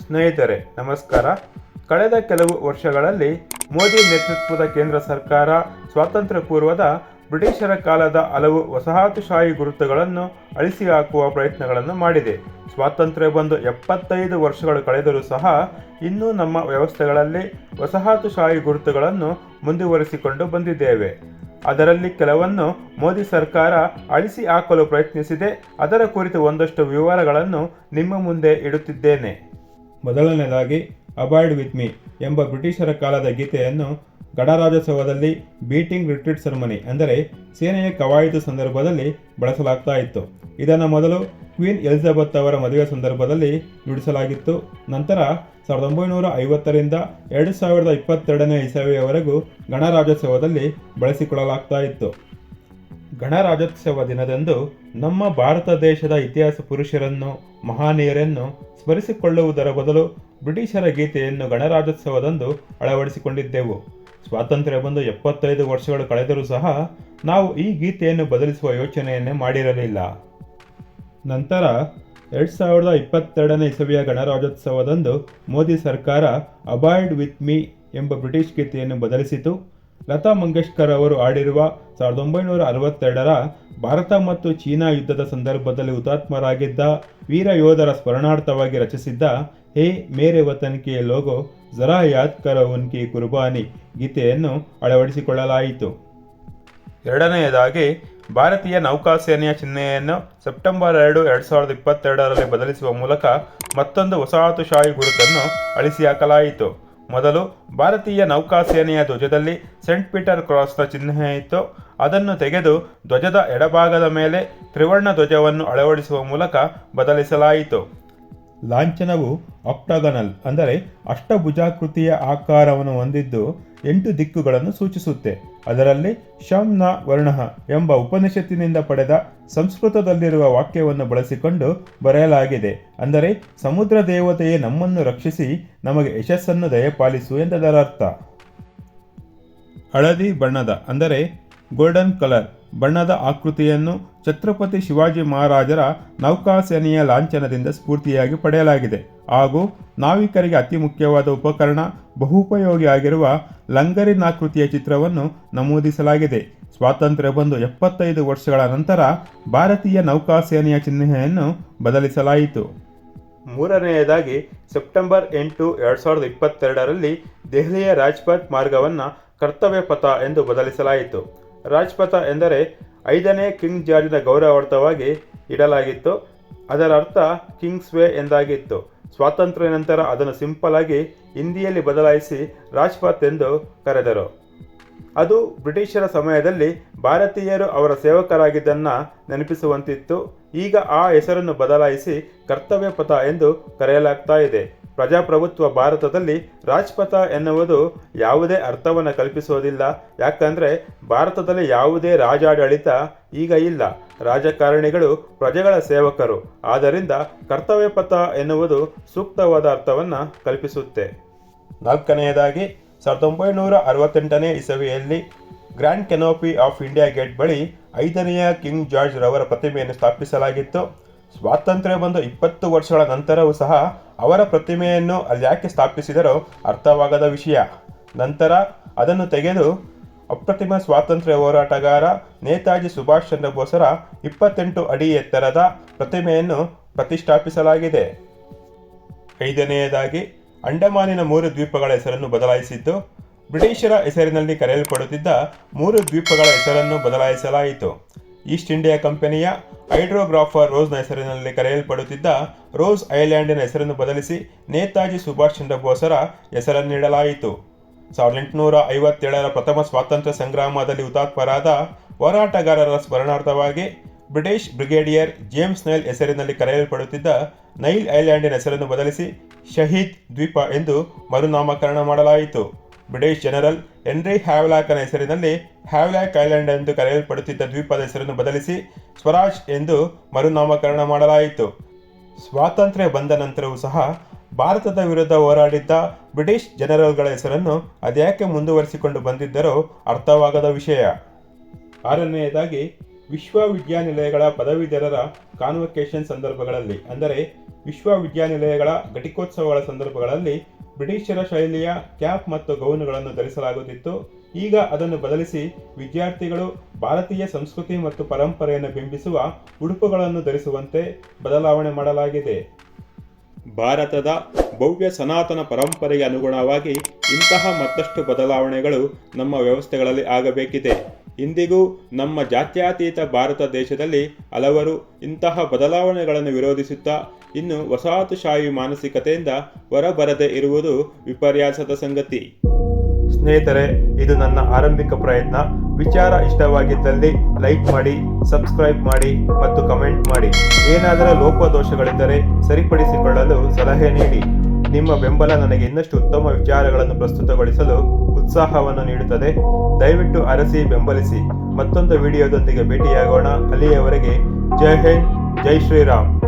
ಸ್ನೇಹಿತರೆ, ನಮಸ್ಕಾರ. ಕಳೆದ ಕೆಲವು ವರ್ಷಗಳಲ್ಲಿ ಮೋದಿ ನೇತೃತ್ವದ ಕೇಂದ್ರ ಸರ್ಕಾರ ಸ್ವಾತಂತ್ರ್ಯ ಪೂರ್ವದ ಬ್ರಿಟಿಷರ ಕಾಲದ ಹಲವು ವಸಾಹತುಶಾಹಿ ಗುರುತುಗಳನ್ನು ಅಳಿಸಿ ಹಾಕುವ ಪ್ರಯತ್ನಗಳನ್ನು ಮಾಡಿದೆ. ಸ್ವಾತಂತ್ರ್ಯ ಬಂದು ಎಪ್ಪತ್ತೈದು ವರ್ಷಗಳು ಕಳೆದರೂ ಸಹ ಇನ್ನೂ ನಮ್ಮ ವ್ಯವಸ್ಥೆಗಳಲ್ಲಿ ವಸಾಹತುಶಾಹಿ ಗುರುತುಗಳನ್ನು ಮುಂದುವರಿಸಿಕೊಂಡು ಬಂದಿದ್ದೇವೆ. ಅದರಲ್ಲಿ ಕೆಲವನ್ನು ಮೋದಿ ಸರ್ಕಾರ ಅಳಿಸಿ ಹಾಕಲು ಪ್ರಯತ್ನಿಸಿದೆ. ಅದರ ಕುರಿತು ಒಂದಷ್ಟು ವಿವರಗಳನ್ನು ನಿಮ್ಮ ಮುಂದೆ ಇಡುತ್ತಿದ್ದೇನೆ. ಮೊದಲನೇದಾಗಿ ಅಬಾಯ್ಡ್ ವಿತ್ ಮೀ ಎಂಬ ಬ್ರಿಟಿಷರ ಕಾಲದ ಗೀತೆಯನ್ನು ಗಣರಾಜ್ಯೋತ್ಸವದಲ್ಲಿ ಬೀಟಿಂಗ್ ರಿಟ್ರೀಟ್ ಸೆರೆಮನಿ ಅಂದರೆ ಸೇನೆಯ ಕವಾಯಿತು ಸಂದರ್ಭದಲ್ಲಿ ಬಳಸಲಾಗ್ತಾ ಇತ್ತು. ಇದನ್ನು ಮೊದಲು ಕ್ವೀನ್ ಎಲಿಜಬೆತ್ ಅವರ ಮದುವೆ ಸಂದರ್ಭದಲ್ಲಿ ನುಡಿಸಲಾಗಿತ್ತು ನಂತರ ಸಾವಿರದ ಒಂಬೈನೂರ ಐವತ್ತರಿಂದ ಎರಡು ಸಾವಿರದ ಇಪ್ಪತ್ತೆರಡನೇ ಇಸವಿಯವರೆಗೂ ಗಣರಾಜ್ಯೋತ್ಸವದಲ್ಲಿ ಬಳಸಿಕೊಳ್ಳಲಾಗ್ತಾ ಇತ್ತು. ಗಣರಾಜ್ಯೋತ್ಸವ ದಿನದಂದು ನಮ್ಮ ಭಾರತ ದೇಶದ ಇತಿಹಾಸ ಪುರುಷರನ್ನು, ಮಹಾನೀಯರನ್ನು ಸ್ಮರಿಸಿಕೊಳ್ಳುವುದರ ಬದಲು ಬ್ರಿಟಿಷರ ಗೀತೆಯನ್ನು ಗಣರಾಜ್ಯೋತ್ಸವದಂದು ಅಳವಡಿಸಿಕೊಂಡಿದ್ದೆವು. ಸ್ವಾತಂತ್ರ್ಯ ಬಂದು ಎಪ್ಪತ್ತೈದು ವರ್ಷಗಳು ಕಳೆದರೂ ಸಹ ನಾವು ಈ ಗೀತೆಯನ್ನು ಬದಲಿಸುವ ಯೋಚನೆಯನ್ನೇ ಮಾಡಿರಲಿಲ್ಲ. ನಂತರ ಎರಡು ಸಾವಿರದ ಇಪ್ಪತ್ತೆರಡನೇ ಇಸವಿಯ ಗಣರಾಜ್ಯೋತ್ಸವದಂದು ಮೋದಿ ಸರ್ಕಾರ ಅಬಾಯ್ಡ್ ವಿತ್ ಮೀ ಎಂಬ ಬ್ರಿಟಿಷ್ ಗೀತೆಯನ್ನು ಬದಲಿಸಿತು. ಲತಾ ಮಂಗೇಶ್ಕರ್ ಅವರು ಆಡಿರುವ ಸಾವಿರದ ಒಂಬೈನೂರ ಅರವತ್ತೆರಡರ ಭಾರತ ಮತ್ತು ಚೀನಾ ಯುದ್ಧದ ಸಂದರ್ಭದಲ್ಲಿ ಹುತಾತ್ಮರಾಗಿದ್ದ ವೀರ ಯೋಧರ ಸ್ಮರಣಾರ್ಥವಾಗಿ ರಚಿಸಿದ್ದ ಹೇ ಮೇರೆ ವತನ್ ಕೆ ಲೋಗೋ ಜರಾ ಯಾದ್ ಕರೋ ಉನ್ಕಿ ಕುರ್ಬಾನಿ, ಗೀತೆಯನ್ನು ಅಳವಡಿಸಿಕೊಳ್ಳಲಾಯಿತು. ಎರಡನೆಯದಾಗಿ, ಭಾರತೀಯ ನೌಕಾಸೇನೆಯ ಚಿಹ್ನೆಯನ್ನು ಸೆಪ್ಟೆಂಬರ್ ಎರಡು ಎರಡು ಸಾವಿರದ ಇಪ್ಪತ್ತೆರಡರಲ್ಲಿ ಬದಲಿಸುವ ಮೂಲಕ ಮತ್ತೊಂದು ವಸಾಹತುಶಾಹಿ ಗುರುತನ್ನು ಅಳಿಸಿ ಹಾಕಲಾಯಿತು ಮೊದಲು ಭಾರತೀಯ ನೌಕಾಸೇನೆಯ ಧ್ವಜದಲ್ಲಿ ಸೆಂಟ್ ಪೀಟರ್ ಕ್ರಾಸ್ನ ಚಿಹ್ನೆ ಇತ್ತು. ಅದನ್ನು ತೆಗೆದು ಧ್ವಜದ ಎಡಭಾಗದ ಮೇಲೆ ತ್ರಿವರ್ಣ ಧ್ವಜವನ್ನು ಅಳವಡಿಸುವ ಮೂಲಕ ಬದಲಿಸಲಾಯಿತು. ಲಾಂಛನವು ಆಕ್ಟಾಗನಲ್, ಅಂದರೆ ಅಷ್ಟಭುಜಾಕೃತಿಯ ಆಕಾರವನ್ನು ಹೊಂದಿದ್ದು ಎಂಟು ದಿಕ್ಕುಗಳನ್ನು ಸೂಚಿಸುತ್ತೆ. ಅದರಲ್ಲಿ ಶಂನ ವರ್ಣ ಎಂಬ ಉಪನಿಷತ್ತಿನಿಂದ ಪಡೆದ ಸಂಸ್ಕೃತದಲ್ಲಿರುವ ವಾಕ್ಯವನ್ನು ಬಳಸಿಕೊಂಡು ಬರೆಯಲಾಗಿದೆ. ಅಂದರೆ ಸಮುದ್ರ ದೇವತೆಯೇ ನಮ್ಮನ್ನು ರಕ್ಷಿಸಿ ನಮಗೆ ಯಶಸ್ಸನ್ನು ದಯಪಾಲಿಸು ಎಂದದರ ಅರ್ಥ ಹಳದಿ ಬಣ್ಣದ, ಅಂದರೆ ಗೋಲ್ಡನ್ ಕಲರ್ ಬಣ್ಣದ ಆಕೃತಿಯನ್ನು ಛತ್ರಪತಿ ಶಿವಾಜಿ ಮಹಾರಾಜರ ನೌಕಾಸೇನೆಯ ಲಾಂಛನದಿಂದ ಸ್ಫೂರ್ತಿಯಾಗಿ ಪಡೆಯಲಾಗಿದೆ. ಹಾಗೂ ನಾವಿಕರಿಗೆ ಅತಿ ಮುಖ್ಯವಾದ ಉಪಕರಣ ಬಹುಪಯೋಗಿ ಆಗಿರುವ ಲಂಗರಿನಾಕೃತಿಯ ಚಿತ್ರವನ್ನು ನಮೂದಿಸಲಾಗಿದೆ. ಸ್ವಾತಂತ್ರ್ಯ ಬಂದು ಎಪ್ಪತ್ತೈದು ವರ್ಷಗಳ ನಂತರ ಭಾರತೀಯ ನೌಕಾಸೇನೆಯ ಚಿಹ್ನೆಯನ್ನು ಬದಲಿಸಲಾಯಿತು. ಮೂರನೆಯದಾಗಿ ಸೆಪ್ಟೆಂಬರ್ ಎಂಟು ಎರಡು ಸಾವಿರದ ಇಪ್ಪತ್ತೆರಡರಲ್ಲಿ ದೆಹಲಿಯ ರಾಜ್ಪಥ್ ಮಾರ್ಗವನ್ನು ಕರ್ತವ್ಯ ಪಥ ಎಂದು ಬದಲಿಸಲಾಯಿತು. ರಾಜ್ಪಥ ಎಂದರೆ ಐದನೇ ಕಿಂಗ್ ಜಾರ್ಜ್ನ ಗೌರವಾರ್ಥವಾಗಿ ಇಡಲಾಗಿತ್ತು. ಅದರ ಅರ್ಥ ಕಿಂಗ್ಸ್ ವೇ ಎಂದಾಗಿತ್ತು. ಸ್ವಾತಂತ್ರ್ಯ ನಂತರ ಅದನ್ನು ಸಿಂಪಲ್ ಆಗಿ ಹಿಂದಿಯಲ್ಲಿ ಬದಲಾಯಿಸಿ ರಾಜ್ಪಥ್ ಎಂದು ಕರೆದರು. ಅದು ಬ್ರಿಟಿಷರ ಸಮಯದಲ್ಲಿ ಭಾರತೀಯರು ಅವರ ಸೇವಕರಾಗಿದ್ದನ್ನು ನೆನಪಿಸುವಂತಿತ್ತು. ಈಗ ಆ ಹೆಸರನ್ನು ಬದಲಾಯಿಸಿ ಕರ್ತವ್ಯ ಪಥ ಎಂದು ಕರೆಯಲಾಗ್ತಾ ಇದೆ. ಪ್ರಜಾಪ್ರಭುತ್ವ ಭಾರತದಲ್ಲಿ ರಾಜ್ಪಥ ಎನ್ನುವುದು ಯಾವುದೇ ಅರ್ಥವನ್ನು ಕಲ್ಪಿಸೋದಿಲ್ಲ. ಯಾಕಂದರೆ ಭಾರತದಲ್ಲಿ ಯಾವುದೇ ರಾಜಾಡಳಿತ ಈಗ ಇಲ್ಲ. ರಾಜಕಾರಣಿಗಳು ಪ್ರಜೆಗಳ ಸೇವಕರು. ಆದ್ದರಿಂದ ಕರ್ತವ್ಯ ಪಥ ಎನ್ನುವುದು ಸೂಕ್ತವಾದ ಅರ್ಥವನ್ನು ಕಲ್ಪಿಸುತ್ತೆ. ನಾಲ್ಕನೆಯದಾಗಿ ಸಾವಿರದ ಒಂಬೈನೂರ ಅರವತ್ತೆಂಟನೇ ಇಸವಿಯಲ್ಲಿ grand canopy of India gate ಬಳಿ ಐದನೆಯ ಕಿಂಗ್ ಜಾರ್ಜ್ ರವರ ಪ್ರತಿಮೆಯನ್ನು ಸ್ಥಾಪಿಸಲಾಗಿತ್ತು. ಸ್ವಾತಂತ್ರ್ಯ ಬಂದು ಇಪ್ಪತ್ತು ವರ್ಷಗಳ ನಂತರವೂ ಸಹ ಅವರ ಪ್ರತಿಮೆಯನ್ನು ಅಲ್ಲಿ ಯಾಕೆ ಸ್ಥಾಪಿಸಿದರೋ ಅರ್ಥವಾಗದ ವಿಷಯ. ನಂತರ ಅದನ್ನು ತೆಗೆದು ಅಪ್ರತಿಮ ಸ್ವಾತಂತ್ರ್ಯ ಹೋರಾಟಗಾರ ನೇತಾಜಿ ಸುಭಾಷ್ ಚಂದ್ರ ಬೋಸರ ಇಪ್ಪತ್ತೆಂಟು ಅಡಿ ಎತ್ತರದ ಪ್ರತಿಮೆಯನ್ನು ಪ್ರತಿಷ್ಠಾಪಿಸಲಾಗಿದೆ. ಐದನೆಯದಾಗಿ ಅಂಡಮಾನಿನ ಮೂರು ದ್ವೀಪಗಳ ಹೆಸರನ್ನು ಬದಲಾಯಿಸಿದ್ದು, ಬ್ರಿಟಿಷರ ಹೆಸರಿನಲ್ಲಿ ಕರೆಯಲ್ಪಡುತ್ತಿದ್ದ ಮೂರು ದ್ವೀಪಗಳ ಹೆಸರನ್ನು ಬದಲಾಯಿಸಲಾಯಿತು. ಈಸ್ಟ್ ಇಂಡಿಯಾ ಕಂಪನಿಯ ಹೈಡ್ರೋಗ್ರಾಫರ್ ರೋಸ್ನ ಹೆಸರಿನಲ್ಲಿ ಕರೆಯಲ್ಪಡುತ್ತಿದ್ದ ರೋಸ್ ಐಲ್ಯಾಂಡಿನ ಹೆಸರನ್ನು ಬದಲಿಸಿ ನೇತಾಜಿ ಸುಭಾಷ್ ಚಂದ್ರ ಬೋಸರ ಹೆಸರನ್ನಿಡಲಾಯಿತು ಸಾವಿರದ ಎಂಟುನೂರ ಐವತ್ತೇಳರ ಪ್ರಥಮ ಸ್ವಾತಂತ್ರ್ಯ ಸಂಗ್ರಾಮದಲ್ಲಿ ಹುತಾತ್ಮರಾದ ಹೋರಾಟಗಾರರ ಸ್ಮರಣಾರ್ಥವಾಗಿ ಬ್ರಿಟಿಷ್ ಬ್ರಿಗೇಡಿಯರ್ ಜೇಮ್ಸ್ ನೈಲ್ ಹೆಸರಿನಲ್ಲಿ ಕರೆಯಲ್ಪಡುತ್ತಿದ್ದ ನೈಲ್ ಐಲ್ಯಾಂಡಿನ ಹೆಸರನ್ನು ಬದಲಿಸಿ ಶಹೀದ್ ದ್ವೀಪ ಎಂದು ಮರುನಾಮಕರಣ ಮಾಡಲಾಯಿತು. ಬ್ರಿಟಿಷ್ ಜನರಲ್ ಹೆನ್ರಿ ಹ್ಯಾವ್ಲಾಕನ ಹೆಸರಿನಲ್ಲಿ ಹ್ಯಾವ್ಲಾಕ್ ಐಲ್ಯಾಂಡ್ ಎಂದು ಕರೆಯಲ್ಪಡುತ್ತಿದ್ದ ದ್ವೀಪದ ಹೆಸರನ್ನು ಬದಲಿಸಿ ಸ್ವರಾಜ್ ಎಂದು ಮರುನಾಮಕರಣ ಮಾಡಲಾಯಿತು. ಸ್ವಾತಂತ್ರ್ಯ ಬಂದ ನಂತರವೂ ಸಹ ಭಾರತದ ವಿರುದ್ಧ ಹೋರಾಡಿದ್ದ ಬ್ರಿಟಿಷ್ ಜನರಲ್ಗಳ ಹೆಸರನ್ನು ಅದ್ಯಾಕೆ ಮುಂದುವರಿಸಿಕೊಂಡು ಬಂದಿದ್ದರೋ ಅರ್ಥವಾಗದ ವಿಷಯ. ಆರನೆಯದಾಗಿ ವಿಶ್ವವಿದ್ಯಾನಿಲಯಗಳ ಪದವೀಧರರ ಕಾನ್ವೊಕೇಶನ್ ಸಂದರ್ಭಗಳಲ್ಲಿ, ಅಂದರೆ ವಿಶ್ವವಿದ್ಯಾನಿಲಯಗಳ ಘಟಿಕೋತ್ಸವಗಳ ಸಂದರ್ಭಗಳಲ್ಲಿ ಬ್ರಿಟಿಷರ ಶೈಲಿಯ ಕ್ಯಾಪ್ ಮತ್ತು ಗೌನುಗಳನ್ನು ಧರಿಸಲಾಗುತ್ತಿತ್ತು. ಈಗ ಅದನ್ನು ಬದಲಿಸಿ ವಿದ್ಯಾರ್ಥಿಗಳು ಭಾರತೀಯ ಸಂಸ್ಕೃತಿ ಮತ್ತು ಪರಂಪರೆಯನ್ನು ಬಿಂಬಿಸುವ ಉಡುಪುಗಳನ್ನು ಧರಿಸುವಂತೆ ಬದಲಾವಣೆ ಮಾಡಲಾಗಿದೆ. ಭಾರತದ ಭವ್ಯ ಸನಾತನ ಪರಂಪರೆಗೆ ಅನುಗುಣವಾಗಿ ಇಂತಹ ಮತ್ತಷ್ಟು ಬದಲಾವಣೆಗಳು ನಮ್ಮ ವ್ಯವಸ್ಥೆಗಳಲ್ಲಿ ಆಗಬೇಕಿದೆ. ಇಂದಿಗೂ ನಮ್ಮ ಜಾತ್ಯಾತೀತ ಭಾರತ ದೇಶದಲ್ಲಿ ಹಲವರು ಇಂತಹ ಬದಲಾವಣೆಗಳನ್ನು ವಿರೋಧಿಸುತ್ತಾ ಇನ್ನು ವಸಾಹತುಶಾಹಿ ಮಾನಸಿಕತೆಯಿಂದ ಹೊರಬರದೇ ಇರುವುದು ವಿಪರ್ಯಾಸದ ಸಂಗತಿ. ಸ್ನೇಹಿತರೆ, ಇದು ನನ್ನ ಆರಂಭಿಕ ಪ್ರಯತ್ನ. ವಿಚಾರ ಇಷ್ಟವಾಗಿದ್ದಲ್ಲಿ ಲೈಕ್ ಮಾಡಿ, ಸಬ್ಸ್ಕ್ರೈಬ್ ಮಾಡಿ ಮತ್ತು ಕಮೆಂಟ್ ಮಾಡಿ. ಏನಾದರೂ ಲೋಪದೋಷಗಳಿದ್ದರೆ ಸರಿಪಡಿಸಿಕೊಳ್ಳಲು ಸಲಹೆ ನೀಡಿ. ನಿಮ್ಮ ಬೆಂಬಲ ನನಗೆ ಇನ್ನಷ್ಟು ಉತ್ತಮ ವಿಚಾರಗಳನ್ನು ಪ್ರಸ್ತುತಗೊಳಿಸಲು ಉತ್ಸಾಹವನ್ನು ನೀಡುತ್ತದೆ. ದಯವಿಟ್ಟು ಅರಸಿ ಬೆಂಬಲಿಸಿ. ಮತ್ತೊಂದು ವಿಡಿಯೋದೊಂದಿಗೆ ಭೇಟಿಯಾಗೋಣ. ಅಲ್ಲಿಯವರೆಗೆ ಜೈ ಹಿಂದ್ ಜೈ ಶ್ರೀರಾಮ್.